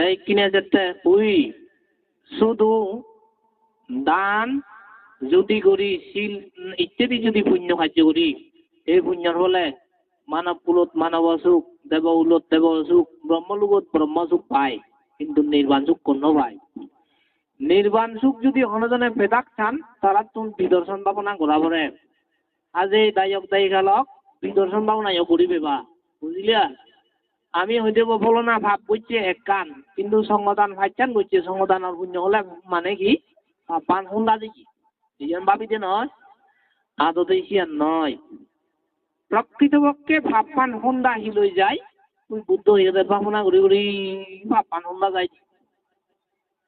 তাই কিনে যেতে, উই, শুধু দান যদি করি, শিল ইত্যাদি যদি পুণ্য কার্য করি, এই পুণ্যর ফলে মানব কুলত, মানব সুখ দেব উলত, দেব সুখ ব্রহ্মলোকত ব্রহ্ম সুখ পায়, কিন্তু নির্বাণ সুখ কোনো পায়? নির্বাণ সুখ যদি অনজনে পেদাক চান তারা তুমি বিদর্শন ভাবনা করা পরে আজ এই দায়ক দায়ী গালক বিদর্শন ভাবনাও করিবে বা বুঝলিয়া আমি হইতে বলো না, ভাব করছে এক কান। কিন্তু সংগদান ভাইচান করছে সংগদানের পুণ্য হলে মানে কি? পান হুন্ডা দেখি। এই ভাবিতে নয় আদতে সিয়ান নয়। প্রকৃতপক্ষে ভাবপান হুন্ডা আহি লৈ যায়। তুই বুদ্ধ হয়ে ভাবনা ঘুরি ঘুরি ভাবপান হুন্ডা যাই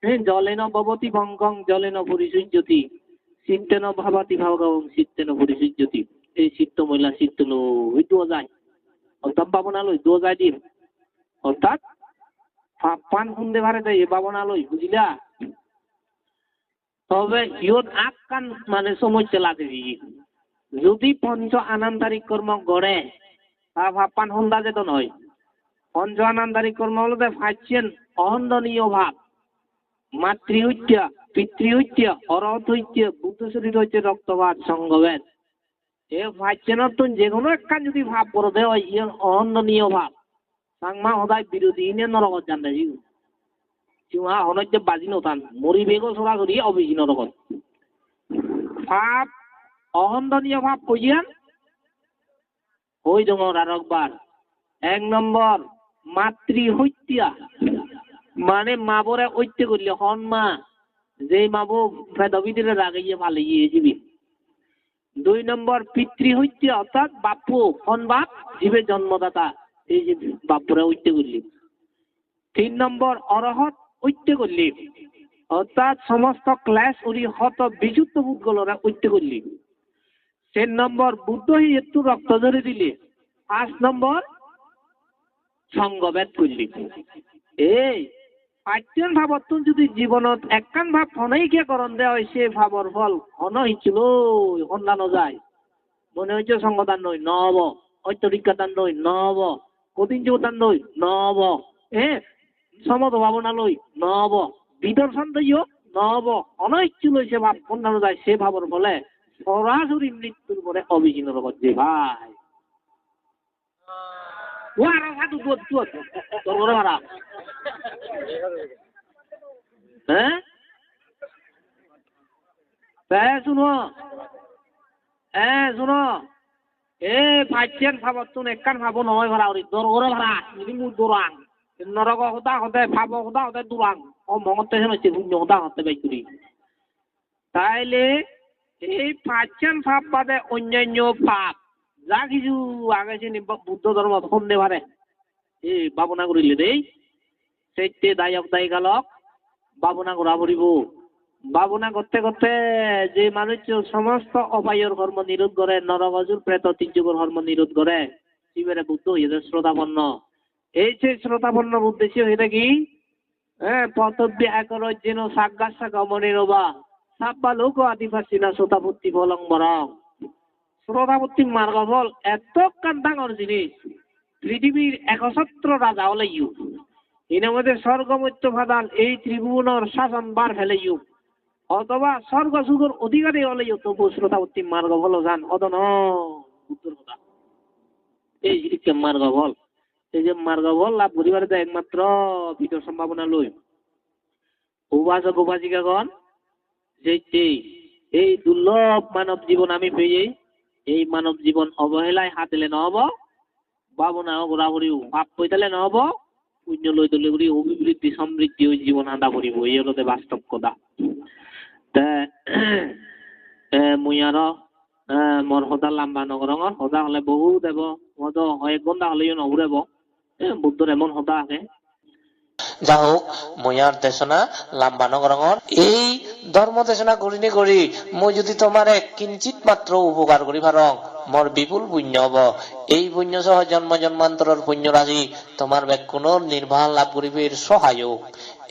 হ্যাঁ জলেন ভবতি ভঙ্গং, জলেন পরিসূর্যতি চিত্তেন ভাবাতি ভাবগং চিত্তেন পরিসূর্যতি এই চিত্ত মহিলা চিত্ত লৈ দোয়া যায়। অর্থাৎ ভাবনা লই দোয়া যায় দিন। অর্থাৎ ভাবপান হুন্দে ভারে দেয়, এ ভাবনা লই, বুঝিলা? তবে ইয়ত আগ কান মানে সমস্যা লাগে যদি পঞ্চ আনন্দারিক কর্ম গড়ে, তা ভাবপান হুন্দা যেত নয়। পঞ্চ আনন্দারিক কর্ম হলো ভাবছেন অহন্দনীয় ভাব। মাতৃহত্যা পিতৃহত্যা অরহত্যা বুদ্ধ শরীর হচ্ছে রক্তবাদ, সঙ্গবেদ। এ ভাবছেন তো যে কোনো একটা যদি ভাব করে ইয়ে অহন্দনীয় ভাব। সাংমা সদায় বিরোধী ইনে নরকত জান দেয় চিমা হনজ্য বাজি নতান মরি বেগ অবিহীন নরকত ভাব অহন্দনীয় ভাব কইয়ান ওই জমর আর একবার এক নম্বর মাতৃহত্যা। মানে মাবরে ঐত্য করলে হন মা, যেই মাবো ফেদবিদের রাগাইয়ে পালিয়ে যাবি। দুই নম্বর পিতৃহত্যা অর্থাৎ বাপু, হন বাপ, জীবে জন্মদাতা। এই যে বাপুরা ঐত্য করলি। তিন নম্বর, অরহত ঐত্য করলি। অর্থাৎ সমস্ত ক্লাস উনি হত বিযুক্ত ভূতগুলোরা ঐত্য করলি। চার নম্বর, বুদ্ধ একটু রক্ত ধরে দিলি। পাঁচ নম্বর, সঙ্গবেদ করলি। এই পাঠ্যন ভাবত যদি জীৱনত একখান ভাৱ হনৈকে কৰণ দেওয়া হয়, সে ভাৱৰ ফল হন হিছিল সন্ধানো যায়। মনে হচ্ছে সংগদান নই নহব ঐশ্বরিকাদান কঠিন যোগদান নই নহব এ সমত ভাৱনা লৈ নহব বিদৰ্শন দইও নহব অনৈচ্ছিল সে ভাৱ সন্ধানো যায়, সে ভাৱৰ ফলে সরাসরি মৃত্যুর পরে অবিহীন রকম যে ভাই। হ্যাঁ শুনো। হ্যাঁ শুনো। এ ভাইছেন ভাবত তুমি একখান ভাবো নহয় ভাড়া ওরি তোর ঘরে ভাড়া যদি মোৰ দৌৰাং নৰক সদা সদায় ভাব সদা সদায় দৌৰাং অ মঙতে হেন হৈছে শূন্য সদা হতে বাইকুৰি তাইলে এই পাঁচজন ভাব বাদে অন্যান্য ভাব যা কিছু আগে চিনি বুদ্ধ ধর্ম সন্ধে পারে এই ভাবনা করিলে দেই। সেইতে দায়ক দায়ী গালক ভাবনা করা পড়িব ভাবনা করতে করতে যে মানুষ সমস্ত অপায়র কর্ম নিরোধ করে নরগজুর প্রেত তির্যকর কর্ম নিরোধ করে, শিবেরে বুদ্ধ হয়ে শ্রোতাপন্ন। এই যে শ্রোতাপন্ন উদ্দেশ্য হয়ে থাকি হ্যাঁ পতব্য একর যেন সাগ্গাসা গমনের বা সাব্বা লোক আদিবাসী না শ্রোতাপত্তি বলম্বরং শ্রোতাপত্তি মার্গফল এত কান্দাঙর জিনিস। পৃথিবীর একছত্র রাজা হলে ইউ এর মধ্যে স্বর্গমৈত্য ভাদান এই ত্রিভুবনের শাসন বার ফেলে ইউ অথবা স্বর্গ সুখের অধিকারী হলে ইউ তবু শ্রোতাপত্তি মার্গফল যান অদন উত্তর কথা। এই জিনিসকে মার্গফল এই যে মার্গফল লাভ করিবার একমাত্র ভিতর সম্ভাবনা লই। উপাসক উপাসিকাগণ যে এই দুর্লভ মানব জীবন আমি পেয়ে, এই মানব জীবন অবহেলায় হাতেলে নহব, ভাবনা ঘোরাঘুরি, ভাব পইতালে নহব, পুণ্য লৈ তলে ঘুরি অভিবৃদ্ধি সমৃদ্ধি ওই জীবন আদা করিব। এই হলতে বাস্তব কথা। তে মোর সদা লাম্বা নগরঙর সদা হলে বহু দেব হয় এক ঘণ্টা হলেও নঘুরেব বুদ্ধর এমন সদা আছে। যা হোক ময়ার দেশনা লাম্বা নগরঙর এই ধর্ম দেশনা করিনি করি মই যদি তোমার কিঞ্চিত মাত্র উপকার করি পারং মোৰ বিপুল পুণ্য হব। এই পুণ্য সহ জন্ম জন্মান্তৰৰ পুণ্য ৰাশি তোমাৰ বেকুণৰ নিৰ্বাহ লাভ কৰিবিৰ সহায়ক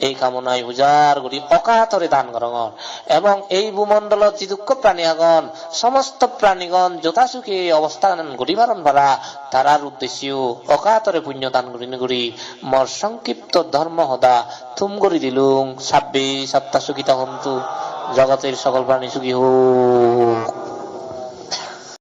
এই কামনাই উজাৰ কৰি অকাতৰে দান কৰঙৰ। এবং এই ভূমণ্ডলত যিদুক্ষ প্ৰাণী আগন, সমস্ত প্ৰাণীগণ যথাচুখে অৱস্থান গৰিবাৰণ পাৰা, তাৰাৰ উদ্দেশ্যেও অকাতৰে পুণ্য দান কৰি নকৰি মোৰ সংক্ষিপ্ত ধৰ্ম সদা থুম কৰি দিলুং। ছাব্বিছ সপ্তাহ চুকিতা হন্তু জগতের সকল প্রাণী সুখী হোক